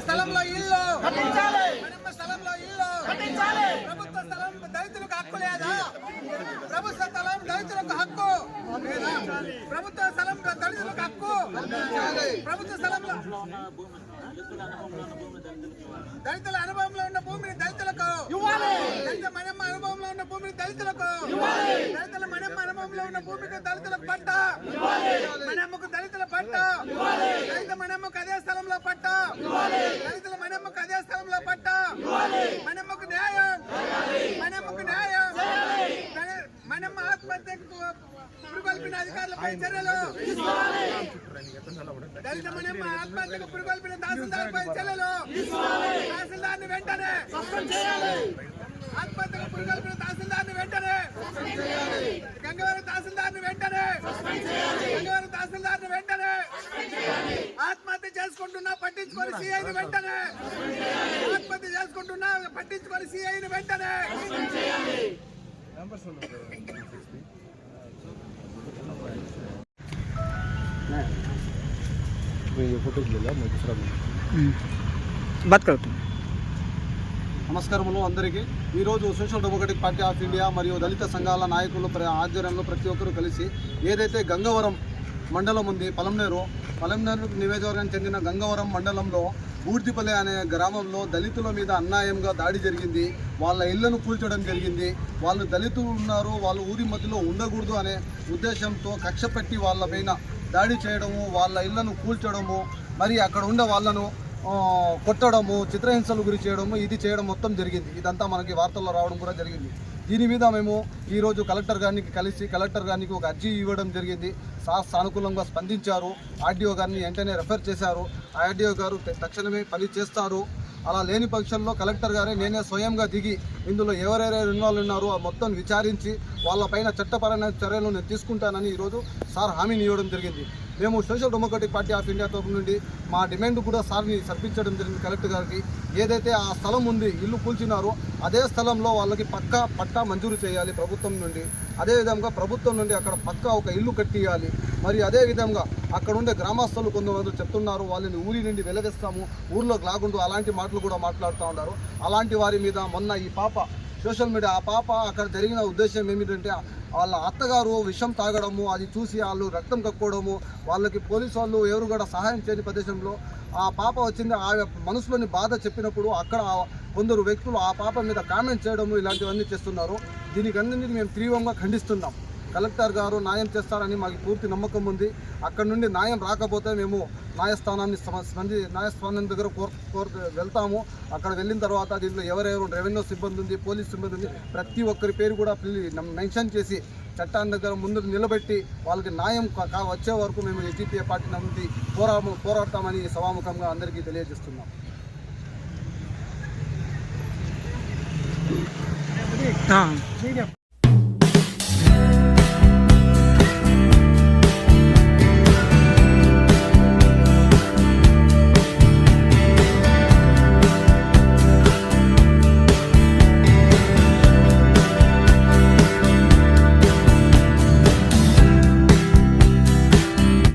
స్థలంలో ఇల్లు. స్థలంలో ఇల్లు. ప్రభుత్వ స్థలం దళితులకు హక్కు లేదా? ప్రభుత్వ స్థలం దళితులకు హక్కు ప్రభుత్వ స్థలం దళితులకు హక్కు ప్రభుత్వ స్థలంలో దళితుల అనుభవంలో ఉన్న భూమిని దళితులకు ఇవ్వాలి. దళిత మనమ్మ అనుభవంలో ఉన్న భూమిని దళితులకు దళితుల మనమ్మ అనుభవంలో ఉన్న భూమికి దళితులకు పట్ట మనమ్మకు దళితుల పట్ట దళిత మనమ్మకు అదే స్థలంలో పట్ట దళితుల మనమ్మకు అదే స్థలంలో పట్ట మనమ్మకు న్యాయం మనమ్మకు న్యాయం దళి- మనమ్మ ఆత్మహత్యకు పురుగొల్పిన అధికారులపై చర్యలు దళిత మనమ్మ ఆత్మహత్యకు పురుగొల్పిన తహసీల్దార్పై చర్యలు తహసీల్దార్ని వెంటనే ఆత్మహత్యకు పురుగొల్పిన తహసీల్దార్ని వెంటనే గంగవరం తహసీల్దార్ని వెంటనే గంగవరం తహసీల్దార్ని వెంటనే ఆత్మహత్య చేసుకుంటున్నా పట్టించుకొని సిఐని వెంటనే ఆత్మహత్య చేసుకుంటున్నా పట్టించుకొని సిఐని వెంటనే నమస్కారములు అందరికీ. ఈరోజు social democratic party of India మరియు దళిత సంఘాల నాయకులు ఆధ్వర్యంలో ప్రతి ఒక్కరూ కలిసి ఏదైతే గంగవరం మండలం ఉంది పలంనేరు పలంనేరు నియోజకవర్గానికి చెందిన గంగవరం మండలంలో బూర్తిపల్లి అనే గ్రామంలో దళితుల మీద అన్యాయంగా దాడి జరిగింది. వాళ్ళ ఇళ్ళను కూల్చడం జరిగింది. వాళ్ళు దళితులు ఉన్నారు వాళ్ళు ఊరి మధ్యలో ఉండకూడదు అనే ఉద్దేశంతో కక్ష పెట్టి వాళ్ళ పైన దాడి చేయడము వాళ్ళ ఇళ్ళను కూల్చడము మరి అక్కడ ఉండే వాళ్ళను కొట్టడము చిత్రహింసలు గురి చేయడము ఇది చేయడం మొత్తం జరిగింది. ఇదంతా మనకి వార్తల్లో రావడం కూడా జరిగింది. దీని మీద మేము ఈరోజు కలెక్టర్ గారికి కలిసి కలెక్టర్ గారికి ఒక అర్జీ ఇవ్వడం జరిగింది. సా సానుకూలంగా స్పందించారు. ఆర్డీఓ గారిని వెంటనే రెఫర్ చేశారు. ఆ ఆర్డీఓ గారు తక్షణమే పని చేస్తారు. అలా లేని పక్షంలో కలెక్టర్ గారే నేనే స్వయంగా దిగి ఇందులో ఎవరెవరు ఇన్వాల్వ్ ఉన్నారో ఆ మొత్తం విచారించి వాళ్ళపైన చట్టపరమైన చర్యలు నేను తీసుకుంటానని ఈరోజు సార్ హామీని ఇవ్వడం జరిగింది. మేము social democratic party of India తరఫు నుండి మా డిమాండ్ కూడా సార్ని సర్పించడం జరిగింది కలెక్టర్ గారికి. ఏదైతే ఆ స్థలం ఉంది ఇల్లు కూల్చినారో అదే స్థలంలో వాళ్ళకి పక్కా పట్టా మంజూరు చేయాలి ప్రభుత్వం నుండి. అదేవిధంగా ప్రభుత్వం నుండి అక్కడ పక్క ఒక ఇల్లు కట్టియాలి. మరి అదే విధంగా అక్కడ ఉండే గ్రామస్తులు కొంతమంది చెప్తున్నారు వాళ్ళని ఊరి నుండి వెలగేస్తాము ఊర్లోకి లాగుండు అలాంటి మాటలు కూడా మాట్లాడుతూ ఉన్నారు. అలాంటి వారి మీద మొన్న ఈ పాప సోషల్ మీడియా ఆ పాప అక్కడ జరిగిన ఉద్దేశం ఏమిటంటే వాళ్ళ అత్తగారు విషం తాగడము అది చూసి వాళ్ళు రక్తం కక్కోవడము వాళ్ళకి పోలీసు వాళ్ళు ఎవరు కూడా సహాయం చేయని ప్రదేశంలో ఆ పాప వచ్చింది. ఆ మనసులోని బాధ చెప్పినప్పుడు అక్కడ కొందరు వ్యక్తులు ఆ పాప మీద కామెంట్ చేయడము ఇలాంటివన్నీ చేస్తున్నారు. దీనికి అన్నింటినీ మేము తీవ్రంగా ఖండిస్తున్నాం. కలెక్టర్ గారు న్యాయం చేస్తారని మాకు పూర్తి నమ్మకం ఉంది. అక్కడ నుండి న్యాయం రాకపోతే మేము న్యాయస్థానాన్ని స్పంది న్యాయస్థానం దగ్గర కోర్ కోర్ వెళ్తాము. అక్కడ వెళ్ళిన తర్వాత దీంట్లో ఎవరెవరు రెవెన్యూ సిబ్బంది ఉంది పోలీస్ సిబ్బంది ఉంది ప్రతి ఒక్కరి పేరు కూడా మెన్షన్ చేసి చట్టాన్ని దగ్గర ముందుకు నిలబెట్టి వాళ్ళకి న్యాయం వచ్చే వరకు మేము ఎస్డిపిఏ పార్టీ నుండి పోరా పోరాడతామని సభాముఖంగా అందరికీ తెలియజేస్తున్నాం. हाँ